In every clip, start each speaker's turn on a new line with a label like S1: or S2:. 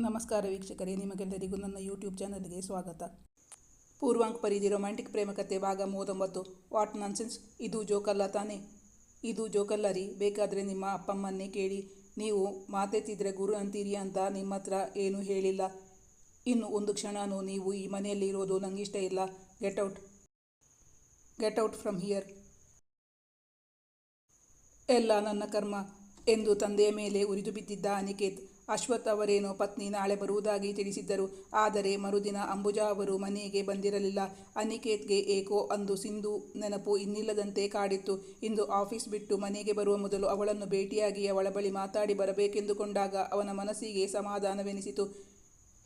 S1: ನಮಸ್ಕಾರ ವೀಕ್ಷಕರೇ, ನಿಮಗೆಲ್ಲರಿಗೂ ನನ್ನ ಯೂಟ್ಯೂಬ್ ಚಾನಲ್ಗೆ ಸ್ವಾಗತ. ಪೂರ್ವಾಂಕ್ ಪರಿಧಿ ರೊಮ್ಯಾಂಟಿಕ್ ಪ್ರೇಮಕತೆ ಭಾಗ ಮೂವತ್ತೊಂಬತ್ತು. ವಾಟ್ ನಾನ್ಸೆನ್ಸ್ ಇದು ಜೋಕಲ್ಲ ತಾನೇ? ಇದು ಜೋಕಲ್ಲ ರೀ. ಬೇಕಾದರೆ ನಿಮ್ಮ ಅಪ್ಪಮ್ಮನ್ನೇ ಕೇಳಿ. ನೀವು ಮಾತೆತ್ತಿದ್ರೆ ಗುರು ಅಂತೀರಿ ಅಂತ ನಿಮ್ಮ ಹತ್ರ ಏನೂ ಹೇಳಿಲ್ಲ. ಇನ್ನು ಒಂದು ಕ್ಷಣನೂ ನೀವು ಈ ಮನೆಯಲ್ಲಿ ಇರೋದು ನಂಗಿಷ್ಟ ಇಲ್ಲ. Get out get out from here ಎಲ್ಲ ನನ್ನ ಕರ್ಮ ಎಂದು ತಂದೆಯ ಮೇಲೆ ಉರಿದು ಬಿದ್ದಿದ್ದ ಅನಿಕೇತ್ ಅಶ್ವಥ್ ಅವರೇನು ಪತ್ನಿ ನಾಳೆ ಬರುವುದಾಗಿ ತಿಳಿಸಿದ್ದರು. ಆದರೆ ಮರುದಿನ ಅಂಬುಜಾ ಅವರು ಮನೆಗೆ ಬಂದಿರಲಿಲ್ಲ. ಅನಿಕೇತ್ಗೆ ಏಕೋ ಅಂದು ಸಿಂಧು ನೆನಪು ಇನ್ನಿಲ್ಲದಂತೆ ಕಾಡಿತ್ತು. ಇಂದು ಆಫೀಸ್ ಬಿಟ್ಟು ಮನೆಗೆ ಬರುವ ಮೊದಲು ಅವಳನ್ನು ಭೇಟಿಯಾಗಿ ಅವಳ ಬಳಿ ಮಾತಾಡಿ ಬರಬೇಕೆಂದುಕೊಂಡಾಗ ಅವನ ಮನಸ್ಸಿಗೆ ಸಮಾಧಾನವೆನಿಸಿತು.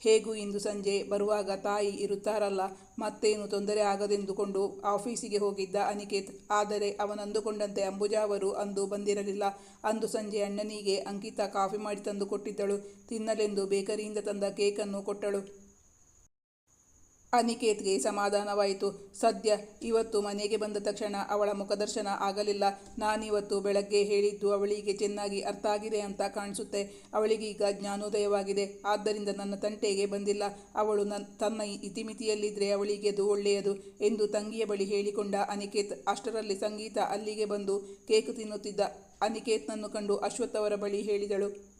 S1: ಹೇಗೂ ಇಂದು ಸಂಜೆ ಬರುವಾಗ ತಾಯಿ ಇರುತ್ತಾರಲ್ಲ, ಮತ್ತೇನು ತೊಂದರೆ ಆಗದೆಂದುಕೊಂಡು ಆಫೀಸಿಗೆ ಹೋಗಿದ್ದ ಅನಿಕೇತ್. ಆದರೆ ಅವನಂದುಕೊಂಡಂತೆ ಅಂಬುಜಾ ಅವರು ಅಂದು ಬಂದಿರಲಿಲ್ಲ. ಅಂದು ಸಂಜೆ ಅಣ್ಣನಿಗೆ ಅಂಕಿತಾ ಕಾಫಿ ಮಾಡಿ ತಂದು ಕೊಟ್ಟಿದ್ದಳು. ತಿನ್ನಲೆಂದು ಬೇಕರಿಯಿಂದ ತಂದ ಕೇಕನ್ನು ಕೊಟ್ಟಳು. ಅನಿಕೇತ್ಗೆ ಸಮಾಧಾನವಾಯಿತು. ಸದ್ಯ ಇವತ್ತು ಮನೆಗೆ ಬಂದ ತಕ್ಷಣ ಅವಳ ಮುಖದರ್ಶನ ಆಗಲಿಲ್ಲ. ನಾನಿವತ್ತು ಬೆಳಗ್ಗೆ ಹೇಳಿದ್ದು ಅವಳಿಗೆ ಚೆನ್ನಾಗಿ ಅರ್ಥ ಆಗಿದೆ ಅಂತ ಕಾಣಿಸುತ್ತೆ. ಅವಳಿಗೀಗ ಜ್ಞಾನೋದಯವಾಗಿದೆ. ಆದ್ದರಿಂದ ನನ್ನ ತಂಟೆಗೆ ಬಂದಿಲ್ಲ. ಅವಳು ನನ್ನ ತನ್ನ ಇತಿಮಿತಿಯಲ್ಲಿದ್ದರೆ ಅವಳಿಗೆ ಅದು ಒಳ್ಳೆಯದು ಎಂದು ತಂಗಿಯ ಬಳಿ ಹೇಳಿಕೊಂಡ ಅನಿಕೇತ್ ಅಷ್ಟರಲ್ಲಿ ಸಂಗೀತ ಅಲ್ಲಿಗೆ ಬಂದು ಕೇಕು ತಿನ್ನುತ್ತಿದ್ದ. ಅನಿಕೇತ್ನನ್ನು ಕಂಡು ಅಶ್ವಥ್ ಅವರ ಬಳಿ ಹೇಳಿದಳು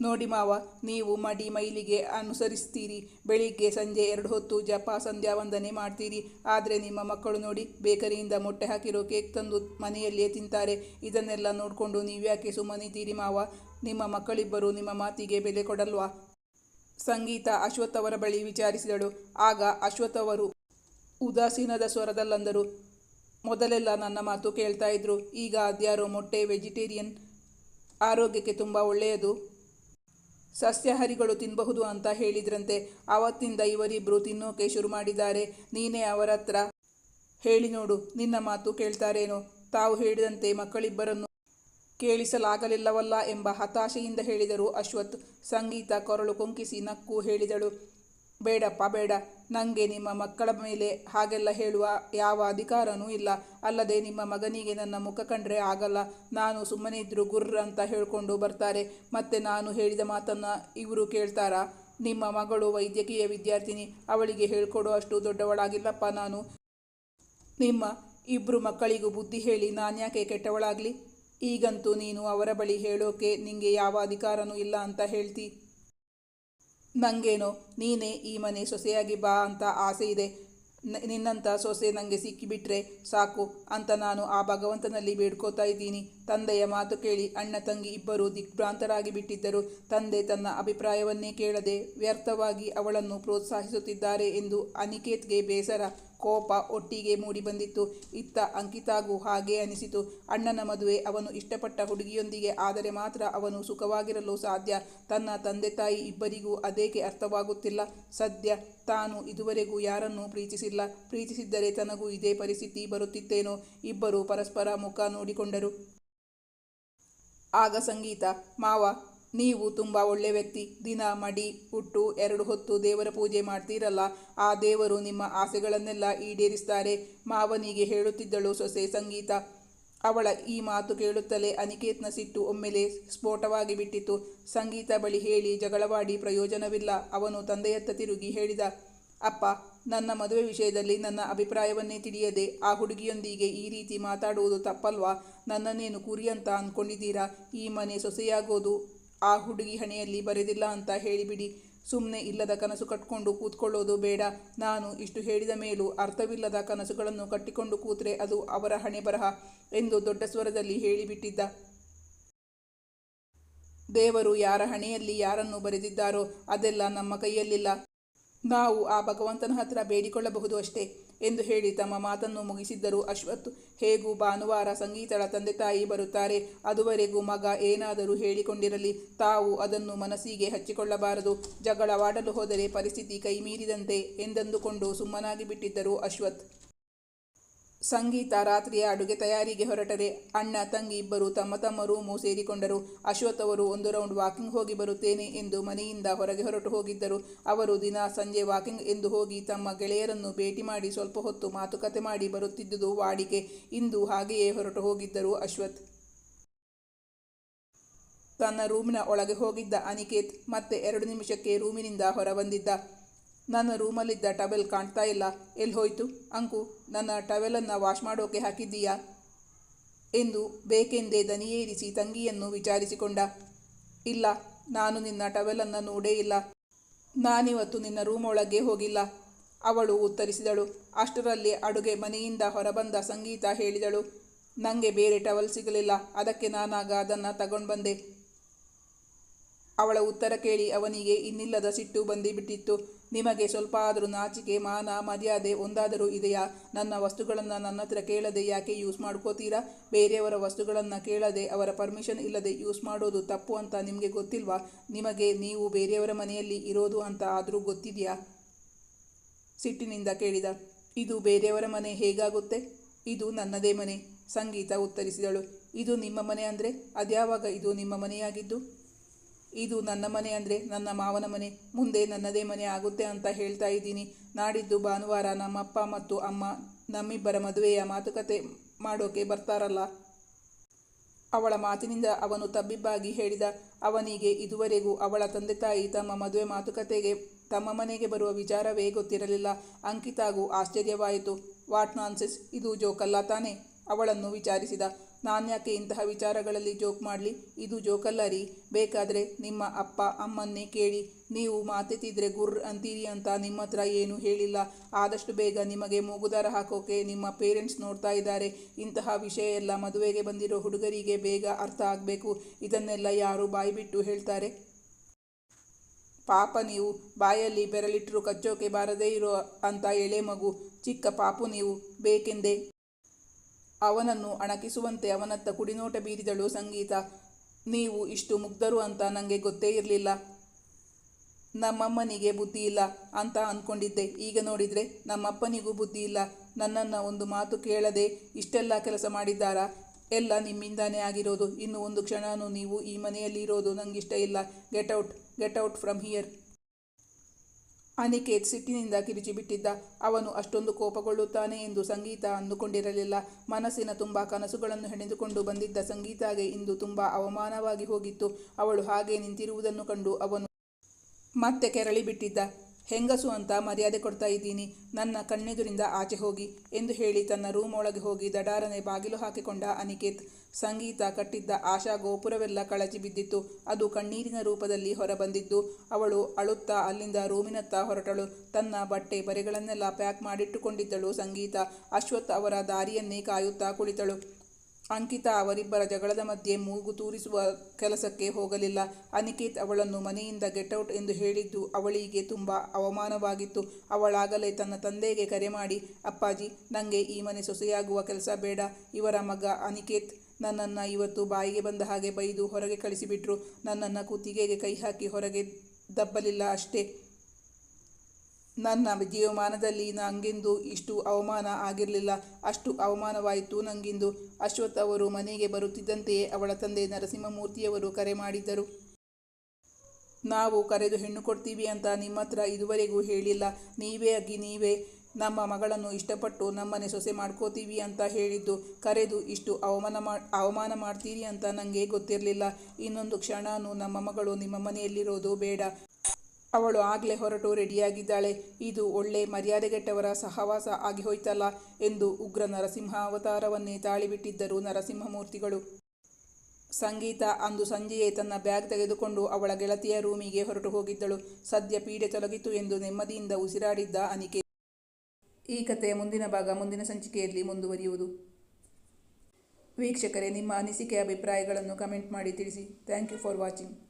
S1: ನೋಡಿ ಮಾವ, ನೀವು ಮಡಿ ಮೈಲಿಗೆ ಅನುಸರಿಸ್ತೀರಿ. ಬೆಳಿಗ್ಗೆ ಸಂಜೆ ಎರಡು ಹೊತ್ತು ಜಪ ಸಂಧ್ಯಾ ವಂದನೆ ಮಾಡ್ತೀರಿ. ಆದರೆ ನಿಮ್ಮ ಮಕ್ಕಳು ನೋಡಿ ಬೇಕರಿಯಿಂದ ಮೊಟ್ಟೆ ಹಾಕಿರೋ ಕೇಕ್ ತಂದು ಮನೆಯಲ್ಲಿಯೇ ತಿಂತಾರೆ. ಇದನ್ನೆಲ್ಲ ನೋಡಿಕೊಂಡು ನೀವ್ಯಾಕೆ ಸುಮ್ಮನಿದ್ದೀರಿ ಮಾವ? ನಿಮ್ಮ ಮಕ್ಕಳಿಬ್ಬರು ನಿಮ್ಮ ಮಾತಿಗೆ ಬೆಲೆ ಕೊಡಲ್ವಾ? ಸಂಗೀತ ಅಶ್ವಥ್ ಅವರ ಬಳಿ ವಿಚಾರಿಸಿದಳು. ಆಗ ಅಶ್ವಥ್ ಅವರು, ಉದಾಸೀನದ ಸ್ವರದಲ್ಲಂದರು. ಮೊದಲೆಲ್ಲ ನನ್ನ ಮಾತು ಕೇಳ್ತಾ ಇದ್ರು. ಈಗ ಅದ್ಯಾರೋ ಮೊಟ್ಟೆ ವೆಜಿಟೇರಿಯನ್. ಆರೋಗ್ಯಕ್ಕೆ ತುಂಬ ಒಳ್ಳೆಯದು. ಸಸ್ಯಾಹಾರಿಗಳು ತಿನ್ನಬಹುದು ಅಂತ ಹೇಳಿದ್ರಂತೆ. ಆವತ್ತಿಂದ ಇವರಿಬ್ಬರು ತಿನ್ನೋಕೆ ಶುರು ಮಾಡಿದ್ದಾರೆ. ನೀನೇ ಅವರ ಹತ್ರ ಹೇಳಿ ನೋಡು, ನಿನ್ನ ಮಾತು ಕೇಳ್ತಾರೇನೋ? ತಾವು ಹೇಳಿದಂತೆ ಮಕ್ಕಳಿಬ್ಬರನ್ನು ಕೇಳಿಸಲಾಗಲಿಲ್ಲವಲ್ಲ ಎಂಬ ಹತಾಶೆಯಿಂದ ಹೇಳಿದರು ಅಶ್ವಥ್. ಸಂಗೀತ ಕೊರಳು ಕೊಂಕಿಸಿ ನಕ್ಕು ಹೇಳಿದಳು. ಬೇಡಪ್ಪ, ಬೇಡ. ನನಗೆ ನಿಮ್ಮ ಮಕ್ಕಳ ಮೇಲೆ ಹಾಗೆಲ್ಲ ಹೇಳುವ ಯಾವ ಅಧಿಕಾರನೂ ಇಲ್ಲ. ಅಲ್ಲದೆ ನಿಮ್ಮ ಮಗನಿಗೆ ನನ್ನ ಮುಖ ಕಂಡ್ರೆ ಆಗಲ್ಲ. ನಾನು ಸುಮ್ಮನೆ ಇದ್ದರೂ ಗುರ್ರ ಅಂತ ಹೇಳಿಕೊಂಡು ಬರ್ತಾರೆ. ಮತ್ತೆ ನಾನು ಹೇಳಿದ ಮಾತನ್ನು ಇವರು ಕೇಳ್ತಾರಾ? ನಿಮ್ಮ ಮಗಳು ವೈದ್ಯಕೀಯ ವಿದ್ಯಾರ್ಥಿನಿ. ಅವಳಿಗೆ ಹೇಳ್ಕೊಡೋ ಅಷ್ಟು ದೊಡ್ಡವಳಾಗಿಲ್ಲಪ್ಪ ನಾನು. ನಿಮ್ಮ ಇಬ್ಬರು ಮಕ್ಕಳಿಗೂ ಬುದ್ಧಿ ಹೇಳಿ ನಾನ್ಯಾಕೆ ಕೆಟ್ಟವಳಾಗಲಿ? ಈಗಂತೂ ನೀನು ಅವರ ಬಳಿ ಹೇಳೋಕೆ ನಿಂಗೆ ಯಾವ ಅಧಿಕಾರನೂ ಇಲ್ಲ ಅಂತ ಹೇಳ್ತಿ. ನನಗೇನೋ ನೀನೇ ಈ ಮನೆ ಸೊಸೆಯಾಗಿ ಬಾ ಅಂತ ಆಸೆ ಇದೆ. ನಿನ್ನಂಥ ಸೊಸೆ ನನಗೆ ಸಿಕ್ಕಿಬಿಟ್ರೆ ಸಾಕು ಅಂತ ನಾನು ಆ ಭಗವಂತನಲ್ಲಿ ಬೇಡ್ಕೋತಾ ಇದ್ದೀನಿ. ತಂದೆಯ ಮಾತು ಕೇಳಿ ಅಣ್ಣ ತಂಗಿ ಇಬ್ಬರು ದಿಗ್ಭ್ರಾಂತರಾಗಿ ಬಿಟ್ಟಿದ್ದರು. ತಂದೆ ತನ್ನ ಅಭಿಪ್ರಾಯವನ್ನೇ ಕೇಳದೆ ವ್ಯರ್ಥವಾಗಿ ಅವಳನ್ನು ಪ್ರೋತ್ಸಾಹಿಸುತ್ತಿದ್ದಾರೆ ಎಂದು ಅನಿಕೇತ್ಗೆ ಬೇಸರ. ಕೋಪ ಒಟ್ಟಿಗೆ ಮೂಡಿಬಂದಿತ್ತು ಇತ್ತ ಅಂಕಿತಾಗೂ ಹಾಗೆ ಅನಿಸಿತು. ಅಣ್ಣನ ಮದುವೆ ಅವನು ಇಷ್ಟಪಟ್ಟ ಹುಡುಗಿಯೊಂದಿಗೆ, ಆದರೆ ಮಾತ್ರ ಅವನು ಸುಖವಾಗಿರಲು ಸಾಧ್ಯ. ತನ್ನ ತಂದೆ ತಾಯಿ ಇಬ್ಬರಿಗೂ ಅದೇಕೆ ಅರ್ಥವಾಗುತ್ತಿಲ್ಲ. ಸದ್ಯ ತಾನು ಇದುವರೆಗೂ ಯಾರನ್ನೂ ಪ್ರೀತಿಸಿಲ್ಲ. ಪ್ರೀತಿಸಿದ್ದರೆ ತನಗೂ ಇದೇ ಪರಿಸ್ಥಿತಿ ಬರುತ್ತಿತ್ತೇನೋ. ಇಬ್ಬರು ಪರಸ್ಪರ ಮುಖ ನೋಡಿಕೊಂಡರು. ಆಗ ಸಂಗೀತ, ಮಾವ ನೀವು ತುಂಬ ಒಳ್ಳೆ ವ್ಯಕ್ತಿ. ದಿನ ಮಡಿ, ಹುಟ್ಟು, ಎರಡು ಹೊತ್ತು ದೇವರ ಪೂಜೆ ಮಾಡ್ತೀರಲ್ಲ, ಆ ದೇವರು ನಿಮ್ಮ ಆಸೆಗಳನ್ನೆಲ್ಲ ಈಡೇರಿಸ್ತಾರೆ. ಮಾವನಿಗೆ ಹೇಳುತ್ತಿದ್ದಳು ಸೊಸೆ ಸಂಗೀತ. ಅವಳ ಈ ಮಾತು ಕೇಳುತ್ತಲೇ ಅನಿಕೇತ್ನ ಸಿಟ್ಟು ಒಮ್ಮೆಲೆ ಸ್ಫೋಟವಾಗಿ ಬಿಟ್ಟಿತು. ಸಂಗೀತ ಬಳಿ ಹೇಳಿ ಜಗಳವಾಡಿ ಪ್ರಯೋಜನವಿಲ್ಲ. ಅವನು ತಂದೆಯತ್ತ ತಿರುಗಿ ಹೇಳಿದ, ಅಪ್ಪ, ನನ್ನ ಮದುವೆ ವಿಷಯದಲ್ಲಿ ನನ್ನ ಅಭಿಪ್ರಾಯವನ್ನೇ ತಿಳಿಯದೆ, ಆ ಹುಡುಗಿಯೊಂದಿಗೆ ಈ ರೀತಿ ಮಾತಾಡುವುದು ತಪ್ಪಲ್ವಾ? ನನ್ನನ್ನೇನು ಕುರಿ ಅಂತ ಅಂದ್ಕೊಂಡಿದ್ದೀರಾ ಈ ಮನೆ ಸೊಸೆಯಾಗೋದು ಆ ಹುಡುಗಿ ಹಣೆಯಲ್ಲಿ ಬರೆದಿಲ್ಲ ಅಂತ ಹೇಳಿಬಿಡಿ. ಸುಮ್ಮನೆ ಇಲ್ಲದ ಕನಸು ಕಟ್ಕೊಂಡು ಕೂತ್ಕೊಳ್ಳೋದು ಬೇಡ. ನಾನು ಇಷ್ಟು ಹೇಳಿದ ಮೇಲೂ ಅರ್ಥವಿಲ್ಲದ ಕನಸುಗಳನ್ನು ಕಟ್ಟಿಕೊಂಡು ಕೂತ್ರೆ ಅದು ಅವರ ಹಣೆ ಬರಹ ಎಂದು ದೊಡ್ಡ ಸ್ವರದಲ್ಲಿ ಹೇಳಿಬಿಟ್ಟಿದ್ದ. ದೇವರು ಯಾರ ಹಣೆಯಲ್ಲಿ ಯಾರನ್ನು ಬರೆದಿದ್ದಾರೋ ಅದೆಲ್ಲ ನಮ್ಮ ಕೈಯಲ್ಲಿಲ್ಲ. ನಾವು ಆ ಭಗವಂತನ ಹತ್ರ ಬೇಡಿಕೊಳ್ಳಬಹುದು ಅಷ್ಟೇ ಎಂದು ಹೇಳಿ ತಮ್ಮ ಮಾತನ್ನು ಮುಗಿಸಿದ್ದರು. ಅಶ್ವಥ್, ಹೇಗೂ ಭಾನುವಾರ ಸಂಗೀತಳ ತಂದೆ ತಾಯಿ ಬರುತ್ತಾರೆ, ಅದುವರೆಗೂ ಮಗ ಏನಾದರೂ ಹೇಳಿಕೊಂಡಿರಲಿ, ತಾವು ಅದನ್ನು ಮನಸ್ಸಿಗೆ ಹಚ್ಚಿಕೊಳ್ಳಬಾರದು. ಜಗಳವಾಡಲು ಹೋದರೆ ಪರಿಸ್ಥಿತಿ ಕೈಮೀರಿದಂತೆ ಎಂದಂದುಕೊಂಡು ಸುಮ್ಮನಾಗಿ ಬಿಟ್ಟಿದ್ದರು ಅಶ್ವಥ್. ಸಂಗೀತ ರಾತ್ರಿಯ ಅಡುಗೆ ತಯಾರಿಗೆ ಹೊರಟರೆ. ಅಣ್ಣ, ತಂಗಿ ಇಬ್ಬರು ತಮ್ಮ ತಮ್ಮ ರೂಮು ಸೇರಿಕೊಂಡರು. ಅಶ್ವಥ್ ಅವರು ಒಂದು ರೌಂಡ್ ವಾಕಿಂಗ್ ಹೋಗಿ ಬರುತ್ತೇನೆ ಎಂದು ಮನೆಯಿಂದ ಹೊರಗೆ ಹೊರಟು ಹೋಗಿದ್ದರು. ಅವರು ದಿನ ಸಂಜೆ ವಾಕಿಂಗ್ ಎಂದು ಹೋಗಿ ತಮ್ಮ ಗೆಳೆಯರನ್ನು ಭೇಟಿ ಮಾಡಿ ಸ್ವಲ್ಪ ಹೊತ್ತು ಮಾತುಕತೆ ಮಾಡಿ ಬರುತ್ತಿದ್ದುದು ವಾಡಿಕೆ. ಇಂದು ಹಾಗೆಯೇ ಹೊರಟು ಹೋಗಿದ್ದರು ಅಶ್ವಥ್. ತನ್ನ ರೂಮಿನ ಒಳಗೆ ಹೋಗಿದ್ದ ಅನಿಕೇತ್ ಮತ್ತೆ ಎರಡು ನಿಮಿಷಕ್ಕೆ ರೂಮಿನಿಂದ ಹೊರಬಂದಿದ್ದ. ನನ್ನ ರೂಮಲ್ಲಿದ್ದ ಟವೆಲ್ ಕಾಣ್ತಾ ಇಲ್ಲ. ಎಲ್ಲಿ ಹೋಯ್ತು? ಅಂಕು, ನನ್ನ ಟವೆಲನ್ನು ವಾಶ್ ಮಾಡೋಕೆ ಹಾಕಿದ್ದೀಯಾ? ಎಂದು ಬೇಕೆಂದೇ ದನಿಯೇರಿಸಿ ತಂಗಿಯನ್ನು ವಿಚಾರಿಸಿಕೊಂಡ. ಇಲ್ಲ, ನಾನು ನಿನ್ನ ಟವೆಲನ್ನು ನೋಡೇ ಇಲ್ಲ. ನಾನಿವತ್ತು ನಿನ್ನ ರೂಮ್ ಒಳಗೆ ಹೋಗಿಲ್ಲ. ಅವಳು ಉತ್ತರಿಸಿದಳು. ಅಷ್ಟರಲ್ಲಿ ಅಡುಗೆ ಮನೆಯಿಂದ ಹೊರಬಂದ ಸಂಗೀತ ಹೇಳಿದಳು. ನನಗೆ ಬೇರೆ ಟವಲ್ ಸಿಗಲಿಲ್ಲ. ಅದಕ್ಕೆ ನಾನಾಗ ಅದನ್ನು ತಗೊಂಡು ಬಂದೆ ಅವಳ ಉತ್ತರ ಕೇಳಿ ಅವನಿಗೆ ಇನ್ನಿಲ್ಲದ ಸಿಟ್ಟು ಬಂದಿಬಿಟ್ಟಿತ್ತು. ನಿಮಗೆ ಸ್ವಲ್ಪ ಆದರೂ ನಾಚಿಕೆ, ಮಾನ, ಮರ್ಯಾದೆ ಒಂದಾದರೂ ಇದೆಯಾ? ನನ್ನ ವಸ್ತುಗಳನ್ನು ನನ್ನ ಹತ್ರ ಕೇಳದೆ ಯಾಕೆ ಯೂಸ್ ಮಾಡ್ಕೋತೀರಾ? ಬೇರೆಯವರ ವಸ್ತುಗಳನ್ನು ಕೇಳದೆ ಅವರ ಪರ್ಮಿಷನ್ ಇಲ್ಲದೆ ಯೂಸ್ ಮಾಡೋದು ತಪ್ಪು ಅಂತ ನಿಮಗೆ ಗೊತ್ತಿಲ್ವಾ? ನಿಮಗೆ ನೀವು ಬೇರೆಯವರ ಮನೆಯಲ್ಲಿ ಇರೋದು ಅಂತ ಆದರೂ ಗೊತ್ತಿದೆಯಾ? ಸಿಟ್ಟಿನಿಂದ ಕೇಳಿದ. ಇದು ಬೇರೆಯವರ ಮನೆ ಹೇಗಾಗುತ್ತೆ? ಇದು ನನ್ನದೇ ಮನೆ, ಸಂಗೀತ ಉತ್ತರಿಸಿದಳು. ಇದು ನಿಮ್ಮ ಮನೆ ಅಂದರೆ? ಅದ್ಯಾವಾಗ ಇದು ನಿಮ್ಮ ಮನೆಯಾಗಿದ್ದು? ಇದು ನನ್ನ ಮನೆ ಅಂದರೆ ನನ್ನ ಮಾವನ ಮನೆ, ಮುಂದೆ ನನ್ನದೇ ಮನೆ ಆಗುತ್ತೆ ಅಂತ ಹೇಳ್ತಾ ಇದ್ದೀನಿ. ನಾಡಿದ್ದು ಭಾನುವಾರ ನಮ್ಮಪ್ಪ ಮತ್ತು ಅಮ್ಮ ನಮ್ಮಿಬ್ಬರ ಮದುವೆಯ ಮಾತುಕತೆ ಮಾಡೋಕೆ ಬರ್ತಾರಲ್ಲ. ಅವಳ ಮಾತಿನಿಂದ ಅವನು ತಬ್ಬಿಬ್ಬಾಗಿ ಹೇಳಿದ, ಅವನಿಗೆ ಇದುವರೆಗೂ ಅವಳ ತಂದೆ ತಾಯಿ ತಮ್ಮ ಮದುವೆ ಮಾತುಕತೆಗೆ, ತಮ್ಮ ಮನೆಗೆ ಬರುವ ವಿಚಾರವೇ ಗೊತ್ತಿರಲಿಲ್ಲ. ಅಂಕಿತಾಗೂ ಆಶ್ಚರ್ಯವಾಯಿತು. ವಾಟ್ ನಾನ್ಸೆಸ್ ಇದು ಜೋಕಲ್ಲ ತಾನೇ? ಅವಳನ್ನು ವಿಚಾರಿಸಿದ. ನಾನ್ಯಾಕೆ ಇಂತಹ ವಿಚಾರಗಳಲ್ಲಿ ಜೋಕ್ ಮಾಡಲಿ? ಇದು ಜೋಕಲ್ಲ ರೀ. ಬೇಕಾದರೆ ನಿಮ್ಮ ಅಪ್ಪ, ಅಮ್ಮನ್ನೇ ಕೇಳಿ. ನೀವು ಮಾತೆತ್ತಿದ್ರೆ ಗುರ್ ಅಂತೀರಿ ಅಂತ ನಿಮ್ಮ ಹತ್ರ ಏನೂ ಹೇಳಿಲ್ಲ. ಆದಷ್ಟು ಬೇಗ ನಿಮಗೆ ಮೂಗುದಾರ ಹಾಕೋಕೆ ನಿಮ್ಮ ಪೇರೆಂಟ್ಸ್ ನೋಡ್ತಾ ಇದ್ದಾರೆ. ಇಂತಹ ವಿಷಯ ಎಲ್ಲ ಮದುವೆಗೆ ಬಂದಿರೋ ಹುಡುಗರಿಗೆ ಬೇಗ ಅರ್ಥ ಆಗಬೇಕು. ಇದನ್ನೆಲ್ಲ ಯಾರು ಬಾಯಿ ಬಿಟ್ಟು ಹೇಳ್ತಾರೆ? ಪಾಪ ನೀವು. ಬಾಯಲ್ಲಿ ಬೆರಳಿಟ್ಟರು ಕಚ್ಚೋಕೆ ಬಾರದೇ ಇರೋ ಅಂತ ಎಳೆ ಮಗು. ಚಿಕ್ಕ ಪಾಪು ನೀವು. ಬೇಕೆಂದೇ? ಅವನನ್ನು ಅಣಕಿಸುವಂತೆ ಅವನತ್ತ ಕುಡಿನೋಟ ಬೀರಿದಳು ಸಂಗೀತ. ನೀವು ಇಷ್ಟು ಮುಗ್ಧರು ಅಂತ ನನಗೆ ಗೊತ್ತೇ ಇರಲಿಲ್ಲ. ನಮ್ಮಮ್ಮನಿಗೆ ಬುದ್ಧಿ ಇಲ್ಲ ಅಂತ ಅಂದ್ಕೊಂಡಿದ್ದೆ ಈಗ ನೋಡಿದರೆ ನಮ್ಮಪ್ಪನಿಗೂ ಬುದ್ಧಿ ಇಲ್ಲ. ನನ್ನನ್ನು ಒಂದು ಮಾತು ಕೇಳದೆ ಇಷ್ಟೆಲ್ಲ ಕೆಲಸ ಮಾಡಿದ್ದಾರಾ? ಎಲ್ಲ ನಿಮ್ಮಿಂದಾನೇ ಆಗಿರೋದು. ಇನ್ನು ಒಂದು ಕ್ಷಣನೂ ನೀವು ಈ ಮನೆಯಲ್ಲಿ ಇರೋದು ನನಗಿಷ್ಟ ಇಲ್ಲ. Get out get out from here. Aniket ಸಿಟ್ಟಿನಿಂದ ಕಿರಿಚಿಬಿಟ್ಟಿದ್ದ. ಅವನು ಅಷ್ಟೊಂದು ಕೋಪಗೊಳ್ಳುತ್ತಾನೆ ಎಂದು ಸಂಗೀತ ಅಂದುಕೊಂಡಿರಲಿಲ್ಲ. ಮನಸ್ಸಿನ ತುಂಬ ಕನಸುಗಳನ್ನು ಹೆಣೆದುಕೊಂಡು ಬಂದಿದ್ದ ಸಂಗೀತಾಗೆ ಇಂದು ತುಂಬ ಅವಮಾನವಾಗಿ ಹೋಗಿತ್ತು. ಅವಳು ಹಾಗೆ ನಿಂತಿರುವುದನ್ನು ಕಂಡು ಅವನು ಮತ್ತೆ ಕೆರಳಿ ಬಿಟ್ಟಿದ್ದ ಹೆಂಗಸು ಅಂತ ಮರ್ಯಾದೆ ಕೊಡ್ತಾ ಇದ್ದೀನಿ. ನನ್ನ ಕಣ್ಣೆದುರಿಂದ ಆಚೆ ಹೋಗಿ ಎಂದು ಹೇಳಿ ತನ್ನ ರೂಮ್ ಒಳಗೆ ಹೋಗಿ ದಡಾರನೆ ಬಾಗಿಲು ಹಾಕಿಕೊಂಡ ಅನಿಕೇತ್. ಸಂಗೀತ ಕಟ್ಟಿದ್ದ ಆಶಾ ಗೋಪುರವೆಲ್ಲ ಕಳಚಿ ಬಿದ್ದಿತ್ತು. ಅದು ಕಣ್ಣೀರಿನ ರೂಪದಲ್ಲಿ ಹೊರಬಂದಿದ್ದು. ಅವಳು ಅಳುತ್ತಾ ಅಲ್ಲಿಂದ ರೂಮಿನತ್ತ ಹೊರಟಳು. ತನ್ನ ಬಟ್ಟೆ ಬರೆಗಳನ್ನೆಲ್ಲ ಪ್ಯಾಕ್ ಮಾಡಿಟ್ಟುಕೊಂಡಿದ್ದಳು ಸಂಗೀತ. ಅಶ್ವಥ್ ಅವರ ದಾರಿಯನ್ನೇ ಕಾಯುತ್ತಾ ಕುಳಿತಳು. ಅಂಕಿತಾ ಅವರಿಬ್ಬರ ಜಗಳದ ಮಧ್ಯೆ ಮೂಗು ತೂರಿಸುವ ಕೆಲಸಕ್ಕೆ ಹೋಗಲಿಲ್ಲ. ಅನಿಕೇತ್ ಅವಳನ್ನು ಮನೆಯಿಂದ ಗೆಟ್ಔಟ್ ಎಂದು ಹೇಳಿದ್ದು ಅವಳಿಗೆ ತುಂಬ ಅವಮಾನವಾಗಿತ್ತು. ಅವಳಾಗಲೇ ತನ್ನ ತಂದೆಗೆ ಕರೆ ಮಾಡಿ, ಅಪ್ಪಾಜಿ ನನಗೆ ಈ ಮನೆ ಸೊಸೆಯಾಗುವ ಕೆಲಸ ಬೇಡ. ಇವರ ಮಗ ಅನಿಕೇತ್ ನನ್ನನ್ನು ಇವತ್ತು ಬಾಯಿಗೆ ಬಂದ ಹಾಗೆ ಬೈದು ಹೊರಗೆ ಕಳಿಸಿಬಿಟ್ರು. ನನ್ನನ್ನು ಕುತ್ತಿಗೆಗೆ ಕೈ ಹಾಕಿ ಹೊರಗೆ ದಬ್ಬಲಿಲ್ಲ ಅಷ್ಟೇ. ನನ್ನ ಜೀವಮಾನದಲ್ಲಿ ನಂಗೆಂದು ಇಷ್ಟು ಅವಮಾನ ಆಗಿರಲಿಲ್ಲ. ಅಷ್ಟು ಅವಮಾನವಾಯಿತು ನಂಗಿಂದು. ಅಶ್ವಥ್ ಅವರು ಮನೆಗೆ ಬರುತ್ತಿದ್ದಂತೆಯೇ ಅವಳ ತಂದೆ ನರಸಿಂಹಮೂರ್ತಿಯವರು ಕರೆ ಮಾಡಿದ್ದರು. ನಾವು ಕರೆದು ಹೆಣ್ಣು ಕೊಡ್ತೀವಿ ಅಂತ ನಿಮ್ಮ ಹತ್ರ ಇದುವರೆಗೂ ಹೇಳಿಲ್ಲ. ನೀವೇ ಆಗಿ ನೀವೇ. ನಮ್ಮ ಮಗಳನ್ನು ಇಷ್ಟಪಟ್ಟು ನಮ್ಮನೆ ಸೊಸೆ ಮಾಡ್ಕೋತೀವಿ ಅಂತ ಹೇಳಿದ್ದು, ಕರೆದು ಇಷ್ಟು ಅವಮಾನ ಮಾ, ಅವಮಾನ ಮಾಡ್ತೀರಿ ಅಂತ ನನಗೆ ಗೊತ್ತಿರಲಿಲ್ಲ. ಇನ್ನೊಂದು ಕ್ಷಣನೂ ನಮ್ಮ ಮಗಳು ನಿಮ್ಮ ಮನೆಯಲ್ಲಿರೋದು ಬೇಡ. ಅವಳು ಆಗಲೇ ಹೊರಟು ರೆಡಿಯಾಗಿದ್ದಾಳೆ. ಇದು ಒಳ್ಳೆ ಮರ್ಯಾದೆಗೆಟ್ಟವರ ಸಹವಾಸ ಆಗಿ ಹೋಯ್ತಲ್ಲ ಎಂದು ಉಗ್ರ ನರಸಿಂಹ ಅವತಾರವನ್ನೇ ತಾಳಿಬಿಟ್ಟಿದ್ದರು ನರಸಿಂಹಮೂರ್ತಿಗಳು. ಸಂಗೀತ ಅಂದು ಸಂಜೆಯೇ ತನ್ನ ಬ್ಯಾಗ್ ತೆಗೆದುಕೊಂಡು ಅವಳ ಗೆಳತಿಯ ರೂಮಿಗೆ ಹೊರಟು ಹೋಗಿದ್ದಳು. ಸದ್ಯ ಪೀಡೆ ತೊಲಗಿತು ಎಂದು ನೆಮ್ಮದಿಯಿಂದ ಉಸಿರಾಡಿದ್ದ ಅನಿಕೆ. ಈ ಕಥೆಯ ಮುಂದಿನ ಭಾಗ ಮುಂದಿನ ಸಂಚಿಕೆಯಲ್ಲಿ ಮುಂದುವರಿಯುವುದು. ವೀಕ್ಷಕರೇ, ನಿಮ್ಮ ಅನಿಸಿಕೆ, ಅಭಿಪ್ರಾಯಗಳನ್ನು ಕಮೆಂಟ್ ಮಾಡಿ ತಿಳಿಸಿ. Thank you for watching.